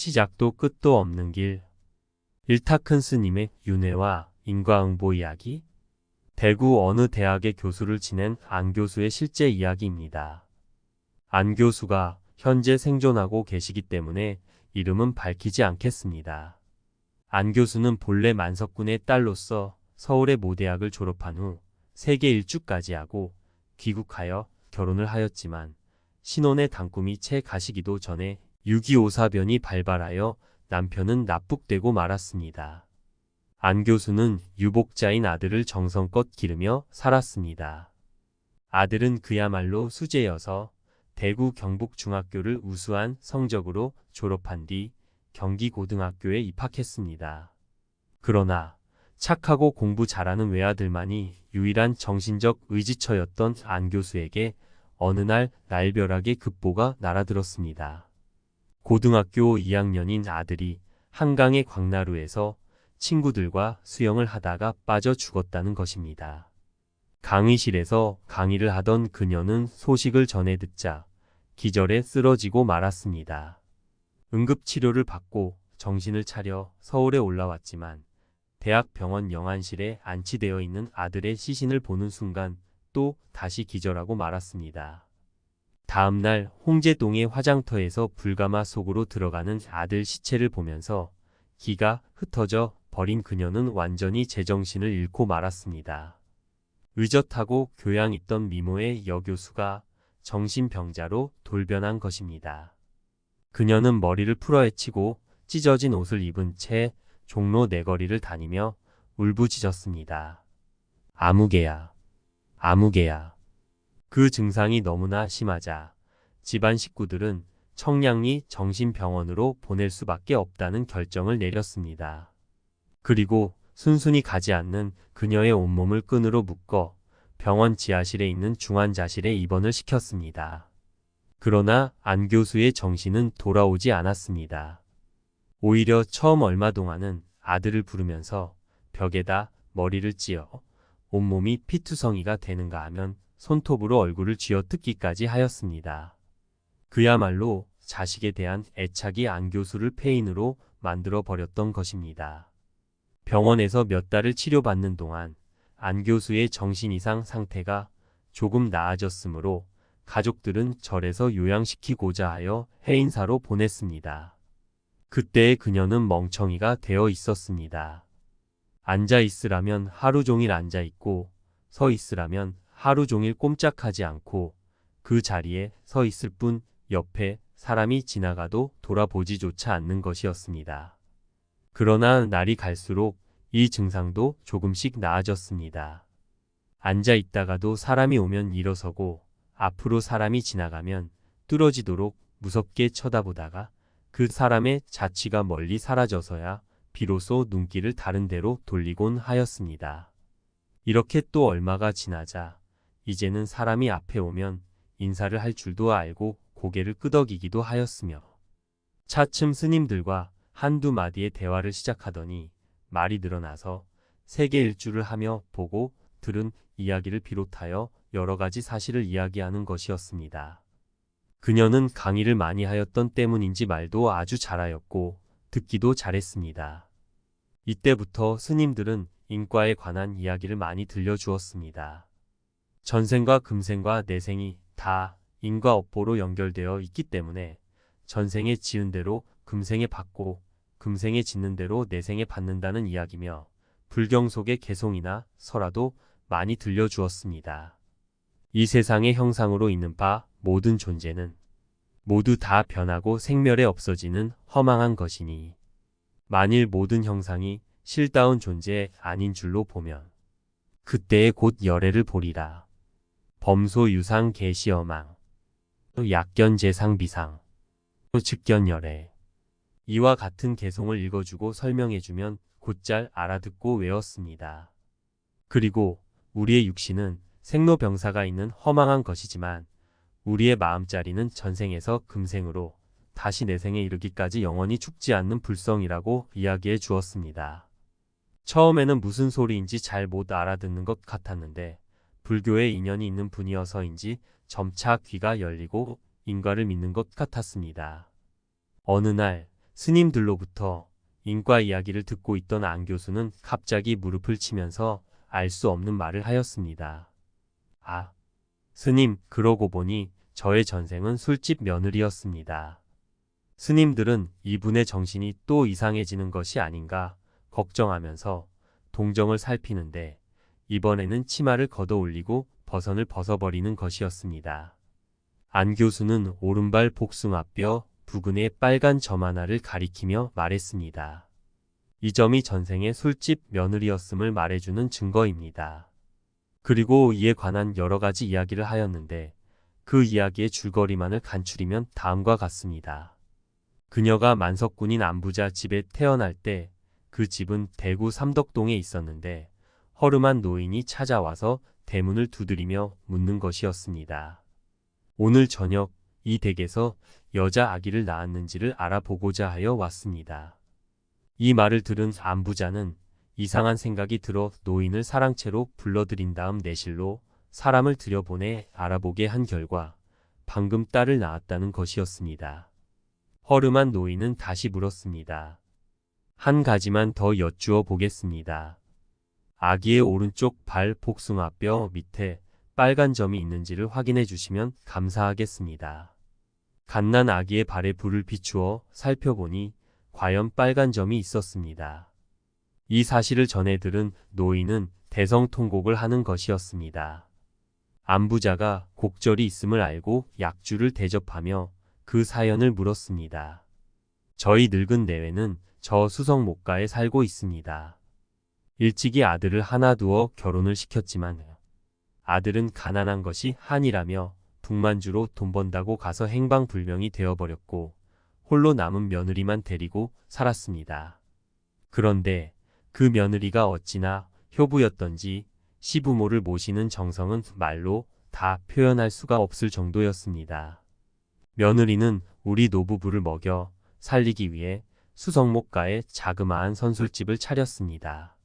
시작도 끝도 없는 길. 일타큰 스님의 윤회와 인과응보 이야기. 대구 어느 대학의 교수를 지낸 안 교수의 실제 이야기입니다. 안 교수가 현재 생존하고 계시기 때문에 이름은 밝히지 않겠습니다. 안 교수는 본래 만석군의 딸로서 서울의 모대학을 졸업한 후 세계 일주까지 하고 귀국하여 결혼을 하였지만 신혼의 단꿈이 채 가시기도 전에 6.25 사변이 발발하여 남편은 납북되고 말았습니다. 안 교수는 유복자인 아들을 정성껏 기르며 살았습니다. 아들은 그야말로 수재여서 대구 경북중학교를 우수한 성적으로 졸업한 뒤 경기고등학교에 입학했습니다. 그러나 착하고 공부 잘하는 외아들만이 유일한 정신적 의지처였던 안 교수에게 어느 날 날벼락의 급보가 날아들었습니다. 고등학교 2학년인 아들이 한강의 광나루에서 친구들과 수영을 하다가 빠져 죽었다는 것입니다. 강의실에서 강의를 하던 그녀는 소식을 전해 듣자 기절해 쓰러지고 말았습니다. 응급치료를 받고 정신을 차려 서울에 올라왔지만 대학병원 영안실에 안치되어 있는 아들의 시신을 보는 순간 또 다시 기절하고 말았습니다. 다음날 홍제동의 화장터에서 불가마 속으로 들어가는 아들 시체를 보면서 기가 흩어져 버린 그녀는 완전히 제정신을 잃고 말았습니다. 의젓하고 교양 있던 미모의 여교수가 정신병자로 돌변한 것입니다. 그녀는 머리를 풀어헤치고 찢어진 옷을 입은 채 종로 내거리를 다니며 울부짖었습니다. 아무개야, 아무개야. 그 증상이 너무나 심하자 집안 식구들은 청량리 정신병원으로 보낼 수밖에 없다는 결정을 내렸습니다. 그리고 순순히 가지 않는 그녀의 온몸을 끈으로 묶어 병원 지하실에 있는 중환자실에 입원을 시켰습니다. 그러나 안 교수의 정신은 돌아오지 않았습니다. 오히려 처음 얼마 동안은 아들을 부르면서 벽에다 머리를 찧어 온몸이 피투성이가 되는가 하면 손톱으로 얼굴을 쥐어뜯기까지 하였습니다. 그야말로 자식에 대한 애착이 안 교수를 폐인으로 만들어 버렸던 것입니다. 병원에서 몇 달을 치료받는 동안 안 교수의 정신 이상 상태가 조금 나아졌으므로 가족들은 절에서 요양시키고자 하여 해인사로 보냈습니다. 그때의 그녀는 멍청이가 되어 있었습니다. 앉아 있으라면 하루 종일 앉아 있고 서 있으라면 하루 종일 꼼짝하지 않고 그 자리에 서 있을 뿐 옆에 사람이 지나가도 돌아보지조차 않는 것이었습니다. 그러나 날이 갈수록 이 증상도 조금씩 나아졌습니다. 앉아 있다가도 사람이 오면 일어서고 앞으로 사람이 지나가면 뚫어지도록 무섭게 쳐다보다가 그 사람의 자취가 멀리 사라져서야 비로소 눈길을 다른 데로 돌리곤 하였습니다. 이렇게 또 얼마가 지나자 이제는 사람이 앞에 오면 인사를 할 줄도 알고 고개를 끄덕이기도 하였으며 차츰 스님들과 한두 마디의 대화를 시작하더니 말이 늘어나서 세계 일주를 하며 보고 들은 이야기를 비롯하여 여러 가지 사실을 이야기하는 것이었습니다. 그녀는 강의를 많이 하였던 때문인지 말도 아주 잘하였고 듣기도 잘했습니다. 이때부터 스님들은 인과에 관한 이야기를 많이 들려주었습니다. 전생과 금생과 내생이 다 인과 업보로 연결되어 있기 때문에 전생에 지은 대로 금생에 받고 금생에 짓는 대로 내생에 받는다는 이야기며 불경 속의 개송이나 설화도 많이 들려주었습니다. 이 세상의 형상으로 있는 바 모든 존재는 모두 다 변하고 생멸에 없어지는 허망한 것이니 만일 모든 형상이 실다운 존재 아닌 줄로 보면 그때에 곧 열애를 보리라. 범소 유상 개시어망 또 약견 재상 비상 또 즉견 열애 이와 같은 개송을 읽어주고 설명해주면 곧잘 알아듣고 외웠습니다. 그리고 우리의 육신은 생로병사가 있는 허망한 것이지만 우리의 마음자리는 전생에서 금생으로 다시 내생에 이르기까지 영원히 죽지 않는 불성이라고 이야기해 주었습니다. 처음에는 무슨 소리인지 잘 못 알아듣는 것 같았는데 불교에 인연이 있는 분이어서인지 점차 귀가 열리고 인과를 믿는 것 같았습니다. 어느 날 스님들로부터 인과 이야기를 듣고 있던 안 교수는 갑자기 무릎을 치면서 알 수 없는 말을 하였습니다. 아, 스님, 그러고 보니 저의 전생은 술집 며느리였습니다. 스님들은 이분의 정신이 또 이상해지는 것이 아닌가 걱정하면서 동정을 살피는데 이번에는 치마를 걷어 올리고 버선을 벗어버리는 것이었습니다. 안 교수는 오른발 복숭아뼈 부근의 빨간 점 하나를 가리키며 말했습니다. 이 점이 전생의 술집 며느리였음을 말해주는 증거입니다. 그리고 이에 관한 여러 가지 이야기를 하였는데 그 이야기의 줄거리만을 간추리면 다음과 같습니다. 그녀가 만석군인 안부자 집에 태어날 때 그 집은 대구 삼덕동에 있었는데 허름한 노인이 찾아와서 대문을 두드리며 묻는 것이었습니다. 오늘 저녁 이 댁에서 여자 아기를 낳았는지를 알아보고자 하여 왔습니다. 이 말을 들은 안부자는 이상한 생각이 들어 노인을 사랑채로 불러들인 다음 내실로 사람을 들여보내 알아보게 한 결과 방금 딸을 낳았다는 것이었습니다. 허름한 노인은 다시 물었습니다. 한 가지만 더 여쭈어 보겠습니다. 아기의 오른쪽 발 복숭아뼈 밑에 빨간 점이 있는지를 확인해 주시면 감사하겠습니다. 갓난 아기의 발에 불을 비추어 살펴보니 과연 빨간 점이 있었습니다. 이 사실을 전해 들은 노인은 대성통곡을 하는 것이었습니다. 안부자가 곡절이 있음을 알고 약주를 대접하며 그 사연을 물었습니다. 저희 늙은 내외는 저 수성 목가에 살고 있습니다. 일찍이 아들을 하나 두어 결혼을 시켰지만 아들은 가난한 것이 한이라며 북만주로 돈 번다고 가서 행방불명이 되어버렸고 홀로 남은 며느리만 데리고 살았습니다. 그런데 그 며느리가 어찌나 효부였던지 시부모를 모시는 정성은 말로 다 표현할 수가 없을 정도였습니다. 며느리는 우리 노부부를 먹여 살리기 위해 수성목가에 자그마한 선술집을 차렸습니다.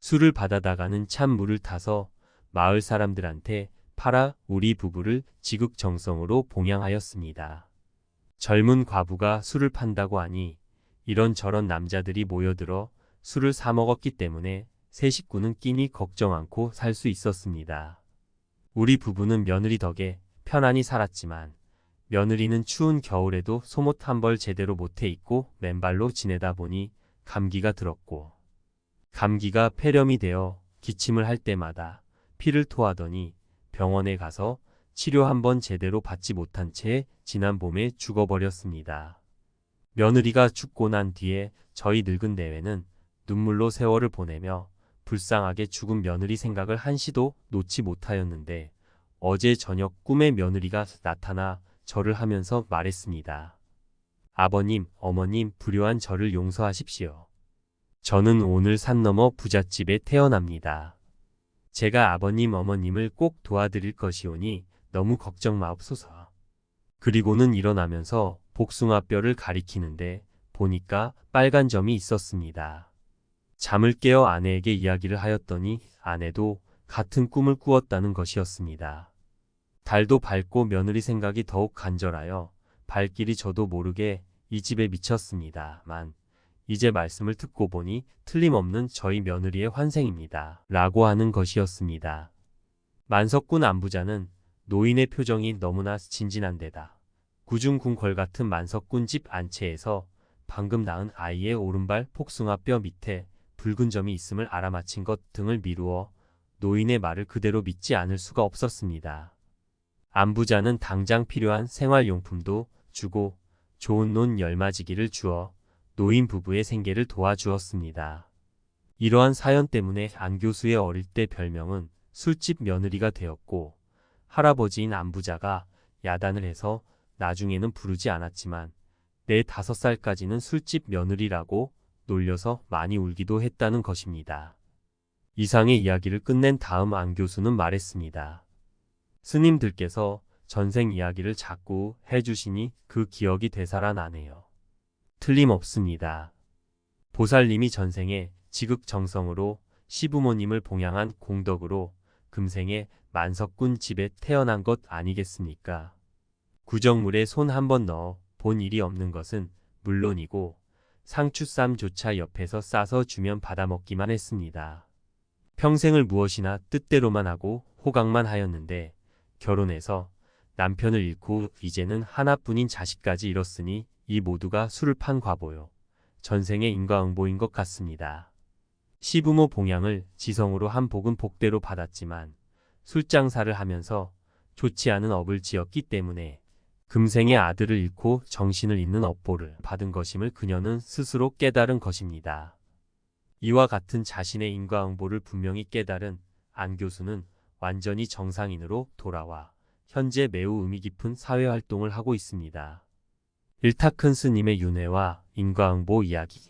술을 받아다가는 찬물을 타서 마을 사람들한테 팔아 우리 부부를 지극정성으로 봉양하였습니다. 젊은 과부가 술을 판다고 하니 이런저런 남자들이 모여들어 술을 사 먹었기 때문에 세 식구는 끼니 걱정 않고 살 수 있었습니다. 우리 부부는 며느리 덕에 편안히 살았지만 며느리는 추운 겨울에도 속옷 한벌 제대로 못해 입고 맨발로 지내다 보니 감기가 들었고 감기가 폐렴이 되어 기침을 할 때마다 피를 토하더니 병원에 가서 치료 한번 제대로 받지 못한 채 지난 봄에 죽어버렸습니다. 며느리가 죽고 난 뒤에 저희 늙은 내외는 눈물로 세월을 보내며 불쌍하게 죽은 며느리 생각을 한시도 놓지 못하였는데 어제 저녁 꿈에 며느리가 나타나 절을 하면서 말했습니다. 아버님, 어머님, 불효한 저를 용서하십시오. 저는 오늘 산 너머 부잣집에 태어납니다. 제가 아버님, 어머님을 꼭 도와드릴 것이오니 너무 걱정 마옵소서. 그리고는 일어나면서 복숭아뼈를 가리키는데 보니까 빨간 점이 있었습니다. 잠을 깨어 아내에게 이야기를 하였더니 아내도 같은 꿈을 꾸었다는 것이었습니다. 달도 밝고 며느리 생각이 더욱 간절하여 발길이 저도 모르게 이 집에 미쳤습니다만 이제 말씀을 듣고 보니 틀림없는 저희 며느리의 환생입니다. 라고 하는 것이었습니다. 만석군 안부자는 노인의 표정이 너무나 진진한 데다 구중궁궐 같은 만석군 집 안채에서 방금 낳은 아이의 오른발 폭숭아뼈 밑에 붉은 점이 있음을 알아맞힌 것 등을 미루어 노인의 말을 그대로 믿지 않을 수가 없었습니다. 안부자는 당장 필요한 생활용품도 주고 좋은 논 열마지기를 주어 노인 부부의 생계를 도와주었습니다. 이러한 사연 때문에 안 교수의 어릴 때 별명은 술집 며느리가 되었고 할아버지인 안부자가 야단을 해서 나중에는 부르지 않았지만 내 다섯 살까지는 술집 며느리라고 놀려서 많이 울기도 했다는 것입니다. 이상의 이야기를 끝낸 다음 안 교수는 말했습니다. 스님들께서 전생 이야기를 자꾸 해주시니 그 기억이 되살아나네요. 틀림없습니다. 보살님이 전생에 지극정성으로 시부모님을 봉양한 공덕으로 금생에 만석군 집에 태어난 것 아니겠습니까? 구정물에 손 한 번 넣어 본 일이 없는 것은 물론이고 상추쌈조차 옆에서 싸서 주면 받아먹기만 했습니다. 평생을 무엇이나 뜻대로만 하고 호강만 하였는데 결혼해서 남편을 잃고 이제는 하나뿐인 자식까지 잃었으니 이 모두가 술을 판 과보요. 전생의 인과응보인 것 같습니다. 시부모 봉양을 지성으로 한 복은 복대로 받았지만 술장사를 하면서 좋지 않은 업을 지었기 때문에 금생의 아들을 잃고 정신을 잃는 업보를 받은 것임을 그녀는 스스로 깨달은 것입니다. 이와 같은 자신의 인과응보를 분명히 깨달은 안 교수는 완전히 정상인으로 돌아와 현재 매우 의미 깊은 사회활동을 하고 있습니다. 일타큰 스님의 윤회와 인과응보 이야기